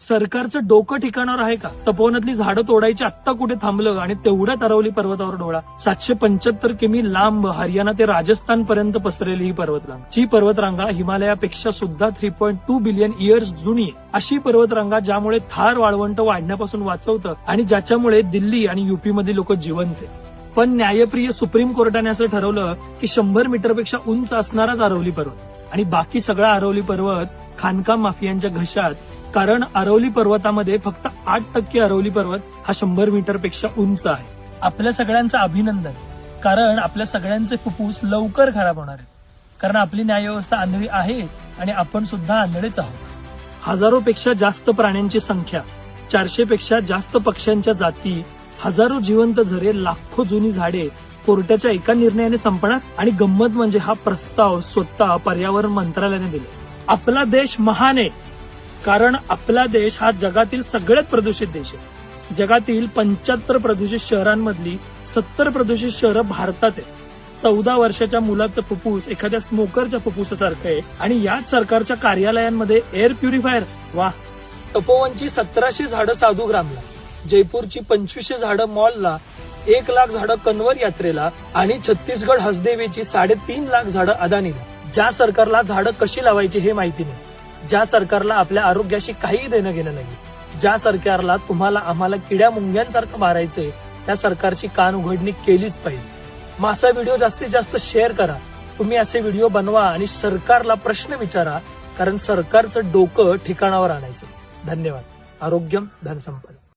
सरकारचं डोकं ठिकाणावर आहे का? तपोवनातली झाडं तोडायची आत्ता कुठे थांबलं? आणि तेवढ्यात अरवली पर्वतावर डोळा. सातशे पंच्याहत्तर किमी लांब हरियाणा ते राजस्थान पर्यंत पसरलेली ही पर्वतरांग. ही पर्वतरांगा हिमालयापेक्षा सुद्धा three point two billion years जुनी आहे. अशी पर्वतरांगा ज्यामुळे थार वाळवंट वाढण्यापासून वाचवतं आणि ज्याच्यामुळे दिल्ली आणि युपी लोक जिवंत पण न्यायप्रिय सुप्रीम कोर्टाने असं ठरवलं की शंभर मीटरपेक्षा उंच असणाराच अरवली पर्वत आणि बाकी सगळा अरवली पर्वत खाणकाम माफियांच्या घशात कारण अरवली पर्वतामध्ये फक्त आठ टक्के अरवली पर्वत हा शंभर मीटरपेक्षा उंच आहे. आपल्या सगळ्यांचं अभिनंदन. कारण आपल्या सगळ्यांचे फुफ्फुस लवकर खराब होणार आहे कारण आपली न्यायव्यवस्था आंधळी आहे आणि आपण सुद्धा आंधळेच आहोत. हजारो पेक्षा जास्त प्राण्यांची संख्या चारशे पेक्षा जास्त पक्ष्यांच्या जाती हजारो जिवंत झरे लाखो जुनी झाडे कोर्टाच्या एका निर्णयाने संपणार आणि गंमत म्हणजे हा प्रस्ताव स्वतः पर्यावरण मंत्रालयाने दिले. आपला देश महान आहे. कारण आपला देश हा जगातील सगळ्यात प्रदूषित देश आहे. जगातील पंच्याहत्तर प्रदूषित शहरांमधली सत्तर प्रदूषित शहरं भारतात आहेत. चौदा वर्षाच्या मुलाचं फुफ्फुस एखाद्या स्मोकरच्या फुफ्फुसासारखं आहे आणि याच सरकारच्या कार्यालयांमध्ये एअर प्युरिफायर वा तपोवनची सतराशे झाडं साधुग्रामला जयपूरची पंचवीसशे झाडं मॉलला एक लाख झाडं कन्वर यात्रेला आणि छत्तीसगड हसदेवीची साडेतीन लाख झाडं अदानीला. ज्या सरकारला झाडं कशी लावायची हे माहिती नाही. ज्या सरकारला आपल्या आरोग्याशी काहीही देणं गेलं नाही ज्या सरकारला तुम्हाला आम्हाला किड्या मुंग्यांसारखं मारायचंय त्या सरकारची कान उघडणी केलीच पाहिजे. मग असा व्हिडिओ जास्तीत जास्त शेअर करा. तुम्ही असे व्हिडिओ बनवा आणि सरकारला प्रश्न विचारा कारण सरकारचं डोकं ठिकाणावर आणायचं धन्यवाद. आरोग्यम धनसंपदा